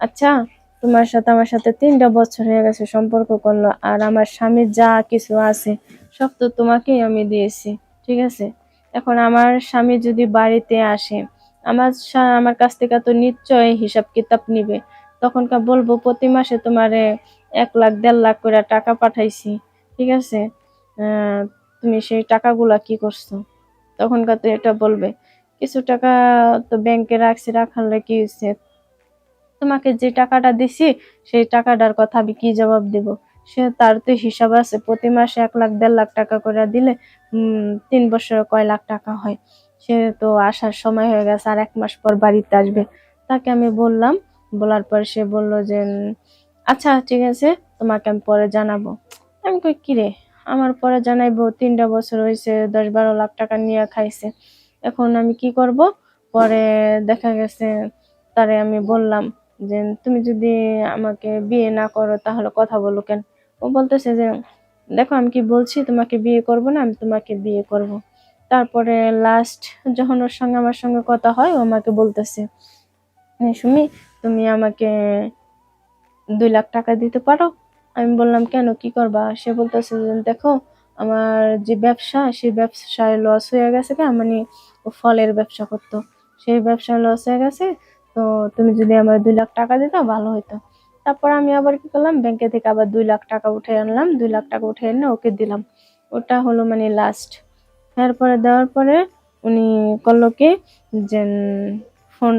আচ্ছা তোমার সাথে আমার সাথে তিনটা বছর হয়ে গেছে সম্পর্ক করল, আর আমার স্বামীর যা কিছু আছে, সব তো তোমাকেই আমি দিয়েছি, ঠিক আছে? এখন আমার স্বামী যদি বাড়িতে আসে, আমার আমার কাছ থেকে তো নিশ্চয় হিসাব কিতাব নিবে। তখনকার বলব, প্রতি মাসে তোমারে এক লাখ, দেড় লাখ করে টাকা পাঠাইছি, ঠিক আছে? তুমি সেই টাকাগুলা কি করছ? তখনকার তো এটা বলবে। কিছু টাকা তো ব্যাংকে রাখছি রাখালে কি তোমাকে যে টাকাটা দিছি, সেই টাকাটার কথা আমি কি জবাব দেব? সে তার তো হিসাব আছে, প্রতি মাসে এক লাখ, দেড় লাখ টাকা করে দিলে তিন বছরে কয় লাখ টাকা হয়? সে তো আসার সময় হয়ে গেছে, আর এক মাস পর বাড়িতে আসবে। তাকে আমি বললাম, বলার পর সে বলল যে আচ্ছা ঠিক আছে, তোমাকে আমি পরে জানাব। আমি কই, কি রে? আমার পরে জানাইবো, তিনটা বছর হয়েছে দশ বারো লাখ টাকা নিয়ে খাইছে। এখন আমি কি করব? পরে দেখা গেছে, তারে আমি বললাম যে তুমি যদি আমাকে বিয়ে না করো, তাহলে কথা বলো কেন? ও বলতেছে যে, দেখো, আমি কি বলছি? তোমাকে বিয়ে করব না, আমি তোমাকে বিয়ে করব। তারপরে লাস্ট যখন ওর সঙ্গে আমার সঙ্গে কথা হয়, ও আমাকে বলতেছে "এই সুমি, তুমি আমাকে দুই লাখ টাকা দিতে পারো? আমি বললাম, কেন? কি করবা? সে বলতেছে যে, দেখো, আমার যে ব্যবসা, সেই ব্যবসায় লস হয়ে গেছে কে মানে ও ফলের ব্যবসা করতো। সেই ব্যবসায় লস হয়ে গেছে তো তুমি যদি আমার দুই লাখ টাকা দিতো, ভালো হতো তারপর আমি আবার কি করলাম, ব্যাংকে থেকে আবার দুই লাখ টাকা উঠে আনলাম, দুই লাখ টাকা উঠে এনে ওকে দিলাম। ওটা হলো মানে লাস্ট এরপরে দেওয়ার পরে উনি করল কি, যে ফোন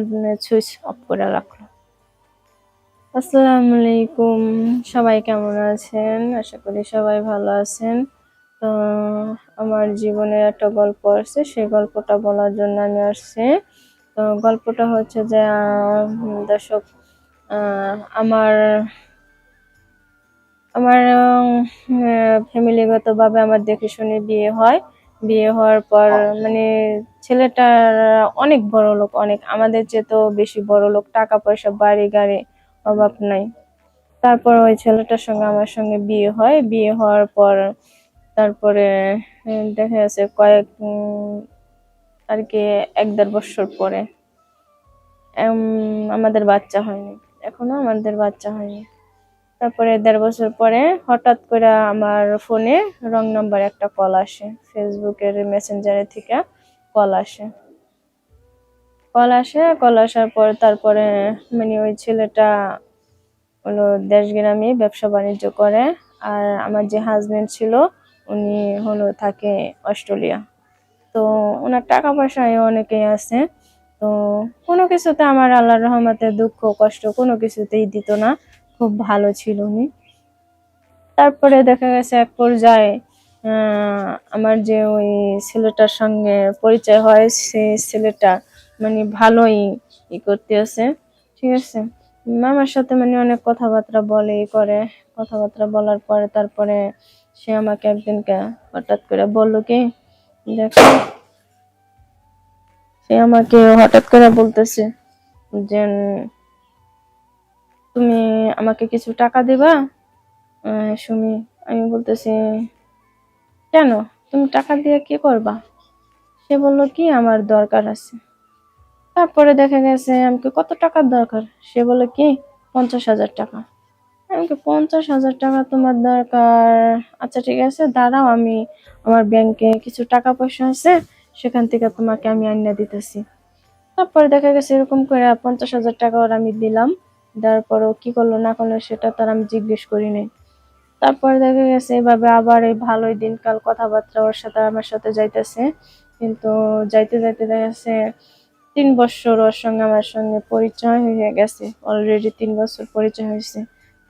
সুইচ অফ করে রাখল। আসসালামু আলাইকুম, সবাই কেমন আছেন? আশা করি সবাই ভালো আছেন। তো আমার জীবনের একটা গল্প আছে সেই গল্পটা বলার জন্য আমি আসছি। তো গল্পটা হচ্ছে যে দর্শক আমার আমার ফ্যামিলিগতভাবে আমার দেখে শুনে বিয়ে হয়। বিয়ে হওয়ার পর মানে ছেলেটার অনেক বড় লোক, অনেক, আমাদের চেয়ে তো বেশি বড় লোক টাকা পয়সা বাড়ি গাড়ি অভাব নাই। তারপর ওই ছেলেটার সঙ্গে আমার সঙ্গে বিয়ে হয়। বিয়ে হওয়ার পর, তারপরে, দেখা যাচ্ছে কয়েক আর কি এক দেড় বছর পরে। আমাদের বাচ্চা হয়নি। এখনও আমাদের বাচ্চা হয়নি। তারপরে দেড় বছর পরে হঠাৎ করে আমার ফোনে রং নাম্বার একটা কল আসে। ফেসবুকের মেসেঞ্জারে থেকে কল আসে। কল আসে, কল আসার পর তারপরে মানে ওই ছেলেটা হলো দেশগ্রামে ব্যবসা বাণিজ্য করে। আর আমার যে হাজবেন্ড ছিল, উনি হলো থাকে অস্ট্রেলিয়া। তো ওনার টাকা পয়সায় অনেকেই আছে। তো কোনো কিছুতে আমার আল্লাহর রহমতে দুঃখ, কষ্ট কোনো কিছুতেই দিত না। খুব ভালো ছিল উনি। তারপরে দেখা গেছে এক পর্যায়ে আমার যে ওই ছেলেটার সঙ্গে পরিচয় হয় সেই ছেলেটা মানে ভালোই ই করতে আছে। ঠিক আছে? মামার সাথে মানে অনেক কথাবার্তা বলে করে। কথাবার্তা বলার পরে তারপরে সে আমাকে একদিনকে হঠাৎ করে বলল কি দেখো। সে আমাকে হঠাৎ করে বলতেছে যে তুমি আমাকে কিছু টাকা দিবা? সুমি, আমি বলতেছি, কেন? তুমি টাকা দিয়ে কি করবা? সে বলল, কি আমার দরকার আছে। তারপরে দেখা গেছে আমাকে কত টাকার দরকার? সে বলে কি? পঞ্চাশ হাজার টাকা। আমাকে পঞ্চাশ হাজার টাকা তোমার দরকার। আচ্ছা ঠিক আছে, দাঁড়াও, আমি আমার ব্যাংকে কিছু টাকা পয়সা আছে, সেখান থেকে তোমাকে আমি আইনা দিতেছি। তারপরে দেখা গেছে এরকম করে পঞ্চাশ হাজার টাকা ওর আমি দিলাম। দেওয়ার পর ও কি করল, না করল, সেটা তার আমি জিজ্ঞেস করি নাই। তারপরে দেখা গেছে এভাবে আবার এই ভালোই দিনকাল কথাবার্তা ওর সাথে, আমার সাথে যাইতেছে। কিন্তু যাইতে যাইতে দেখা গেছে তিন বছর ওর সঙ্গে, আমার সঙ্গে পরিচয় হয়ে গেছে। অলরেডি তিন বছর পরিচয় হয়েছে।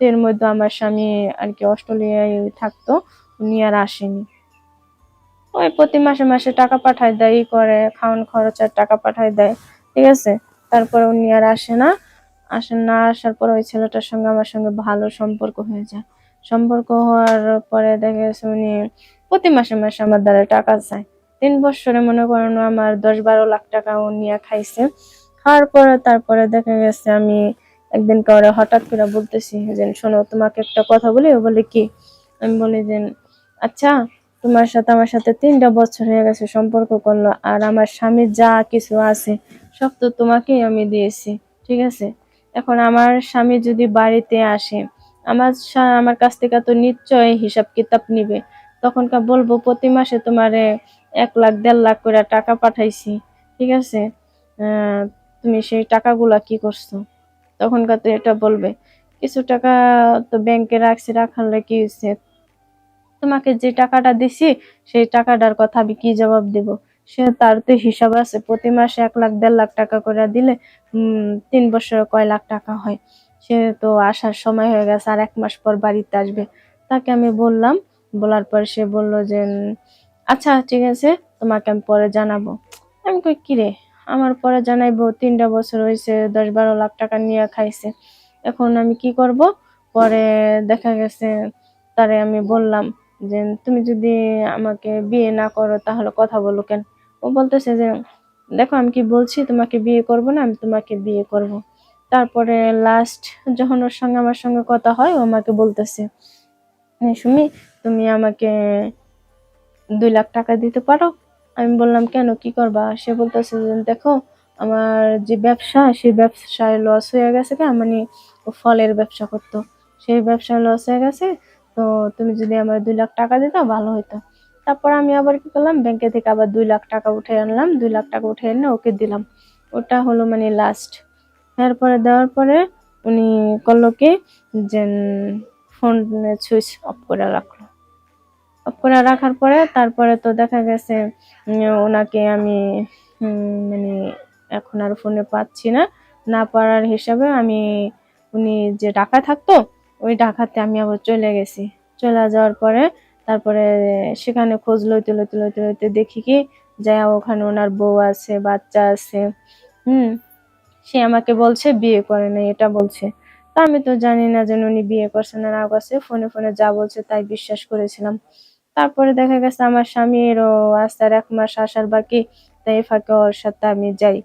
এর মধ্যে আমার স্বামী আর কি অস্ট্রেলিয়ায় থাকতো, উনি আর আসেনি। ওই প্রতি মাসে মাসে টাকা পাঠায় দেয়, ই করে, খাওয়ান খরচের টাকা পাঠায় দেয়, ঠিক আছে? তারপরে উনি আর আসে না। আসে না, আসার পর ওই ছেলেটার সঙ্গে আমার সঙ্গে ভালো সম্পর্ক হয়ে যায়। সম্পর্ক হওয়ার পরে দেখা গেছে উনি প্রতি মাসে মাসে আমার দ্বারা টাকা চায়। তিন বছরে মনে করেন আমার দশ বারো লাখ টাকা উনি খাইছে। খাওয়ার পরে তারপরে দেখা গেছে আমি একদিন কাউরে হঠাৎ করে বলতেছি যে, শোনো, তোমাকে একটা কথা বলি। ও বলে, কি? আমি বলি যে আচ্ছা তোমার সাথে আমার সাথে তিনটা বছর হয়ে গেছে সম্পর্ক করল আর আমার স্বামীর যা কিছু আছে সব তো তোমাকেই আমি দিয়েছি, ঠিক আছে? এখন আমার স্বামী যদি বাড়িতে আসে, আমার আমার কাছ থেকে তো নিশ্চয় হিসাব কিতাব নিবে। তখনকার বলব, প্রতি মাসে তোমারে এক লাখ, দেড় লাখ করে টাকা পাঠাইছি, ঠিক আছে? তুমি সেই টাকাগুলা কি করছ? তখনকার তো এটা বলবে। কিছু টাকা তো ব্যাংকে রাখছি রাখালে কি হয়েছে তোমাকে যে টাকাটা দিছি, সেই টাকাটার কথা আমি কি জবাব দেব? সে তার তো হিসাব আছে, প্রতি মাসে এক লাখ, দেড় লাখ টাকা করে দিলে তিন বছরে কয় লাখ টাকা হয়? সে তো আসার সময় হয়ে গেছে, আর এক মাস পর বাড়িতে আসবে। তাকে আমি বললাম, বলার পর সে বলল যে আচ্ছা ঠিক আছে, তোমাকে আমি পরে জানাব। আমি কই, কিরে? আমার পরে জানাইবো, তিনটা বছর হয়েছে দশ বারো লাখ টাকা নিয়ে খাইছে। এখন আমি কি করব? পরে দেখা গেছে, তারে আমি বললাম যে, তুমি যদি আমাকে বিয়ে না করো, তাহলে কথা বলো কেন? ও বলতেছে যে, দেখো, আমি কি বলছি, তোমাকে বিয়ে করব না, আমি তোমাকে বিয়ে করব। তারপরে লাস্ট যখন ওর সঙ্গে আমার সঙ্গে কথা হয়, ও আমাকে বলতেছে, "এই সুমি, তুমি আমাকে দুই লাখ টাকা দিতে পারো আমি বললাম, কেন? কি করবা? সে বলতেছে যে, দেখো, আমার যে ব্যবসা, সেই ব্যবসায় লস হয়ে গেছে কে মানে ফলের ব্যবসা করতো। সেই ব্যবসায় লস হয়ে গেছে, তো তুমি যদি আমার দুই লাখ টাকা দিতো, ভালো হতো তারপর আমি আবার কি করলাম, ব্যাংকে থেকে আবার দুই লাখ টাকা উঠে আনলাম। দুই লাখ টাকা উঠে এনে ওকে দিলাম। ওটা হলো মানে লাস্ট এরপরে দেওয়ার পরে উনি করল কি, যে ফোন সুইচ অফ করে রাখল। করে রাখার পরে তারপরে তো দেখা গেছে ওনাকে আমি মানে এখন আর ফোনে পাচ্ছি না। না পারার হিসাবে আমি, উনি যে ঢাকা থাকতো, ওই ঢাকাতে আমি আবার চলে গেছি। চলে যাওয়ার পরে তারপরে সেখানে খোঁজ লইতে লইতে লইতে লইতে দেখি কি, যাই ওখানে ওনার বউ আছে, বাচ্চা আছে, হুম, সে আমাকে বলছে, বিয়ে করে না এটা বলছে। তা আমি তো জানি না যে উনি বিয়ে করছে না না করছে, ফোনে ফোনে যা বলছে তাই বিশ্বাস করেছিলাম। তারপরে দেখা গেছে আমার স্বামীরও আস্তে আর এক মাস আসার বাকি, তাই ফাঁকে ওর সাথে আমি যাই।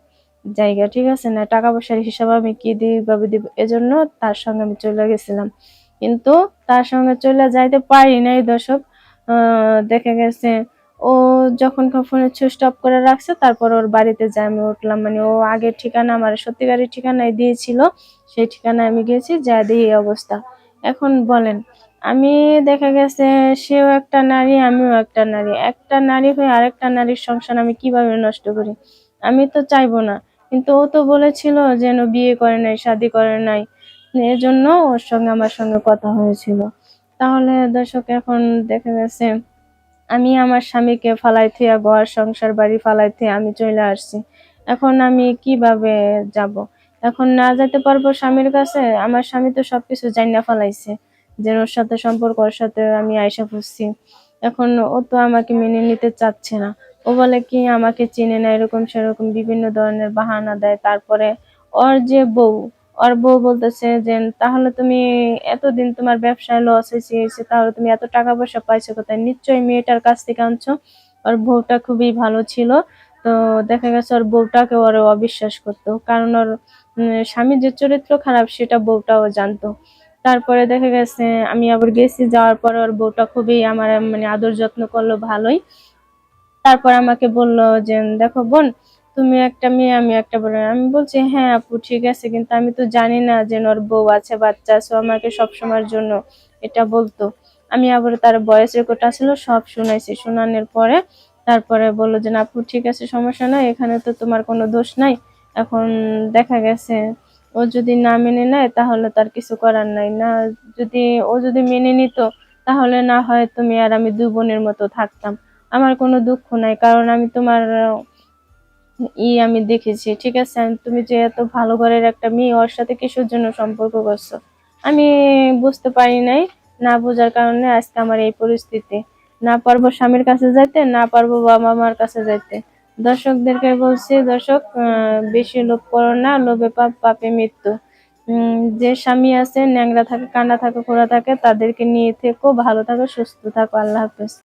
জায়গা ঠিক আছে না, টাকা পয়সার হিসাব আমি কি দিই দিব, এজন্য তার সঙ্গে আমি চলে গেছিলাম। কিন্তু তার সঙ্গে চলে যাইতে পারি নাই দর্শক। দেখা গেছে ও যখন ফোনে সুইচ অফ করে রাখছে, তারপর ওর বাড়িতে যাই আমি উঠলাম মানে ও আগের ঠিকানা আমার সত্যিকারের ঠিকানায় দিয়েছিল, সেই ঠিকানায় আমি গেছি, যা দিয়ে অবস্থা। এখন বলেন আমি দেখা গেছে সেও একটা নারী, আমিও একটা নারী। একটা নারী হয়ে আরেকটা নারীর সংসার আমি কীভাবে নষ্ট করি? আমি তো চাইব না। কিন্তু ও তো বলেছিল যেন বিয়ে করে নাই, শাদি করে নাই। এর জন্য ওর সঙ্গে, আমার সঙ্গে কথা হয়েছিল। তাহলে দর্শক, এখন দেখা গেছে আমি আমার স্বামীকে ফালাই থিয়া সংসার, বাড়ি ফালাই আমি চলে আসছি। এখন আমি কীভাবে যাব? এখন না যেতে পারব স্বামীর কাছে? আমার স্বামী তো সবকিছু জানিনা ফালাইছে। যে ওর সাথে সম্পর্ক ওর সাথে আমি আয়সা ফুসছি এখন ও তো আমাকে মেনে নিতে চাচ্ছে না। ও বলে কি আমাকে চিনে না এরকম সেরকম বিভিন্ন ধরনের বাহানা দেয়। তারপরে ওর যে বউ ওর বউ বলতেছে যে তাহলে তুমি এতদিন তোমার ব্যবসায় লস হয়েছে, তাহলে তুমি এত টাকা পয়সা পাইছো কোথায়? নিশ্চয়ই মেয়েটার কাছ থেকে আনছো। ওর বউটা খুবই ভালো ছিল। তো দেখা গেছে ওর বউটাকে ওর অবিশ্বাস করতো। কারণ ওর স্বামীর যে চরিত্র খারাপ সেটা বউটাও জানতো। তারপরে দেখা গেছে, আমি আবার গেছি, যাওয়ার পরে ওর বউটা খুবই আমার মানে আদর যত্ন করল, ভালোই। তারপর আমাকে বলল যে, দেখো বোন, তুমি একটা মেয়ে, আমি একটা বোন আমি বলছি হ্যাঁ আপু, ঠিক আছে, কিন্তু আমি তো জানি না যে ওর বউ আছে, বাচ্চা আছে আমাকে সবসময়ের জন্য এটা বলতো। আমি আবার তার বয়স রেকর্ড ছিল, সব শুনাইছি। শোনানোর পরে তারপরে বলল যে আপু, ঠিক আছে, সমস্যা নাই, এখানে তো তোমার কোনো দোষ নাই। এখন দেখা গেছে ও যদি না মেনে নেয়, তাহলে তার কিছু করার নাই। না, যদি ও যদি মেনে নিত, তাহলে না হয় তুমি আর আমি দু বোনের মতো থাকতাম। আমার কোনো দুঃখ নাই, কারণ আমি তোমার ই আমি দেখেছি, ঠিক আছে? তুমি যে এত ভালো ঘরের একটা মেয়ে, ওর সাথে কিসের জন্য সম্পর্ক করছ? আমি বুঝতে পারি নাই, না বোঝার কারণে আজকে আমার এই পরিস্থিতি। না পারব স্বামীর কাছে যাইতে, না পারব বাবা মার কাছে যাইতে। দর্শকদেরকে বলছি, দর্শক বেশি লোভ করো না, লোভে পাপ পাপে মৃত্যু। যে স্বামী আছে ন্যাংরা থাকে কান্না থাকে, খোড়া থাকে, তাদেরকে নিয়ে থেকো, ভালো থাকো, সুস্থ থাকো, আল্লাহ হাফেজ।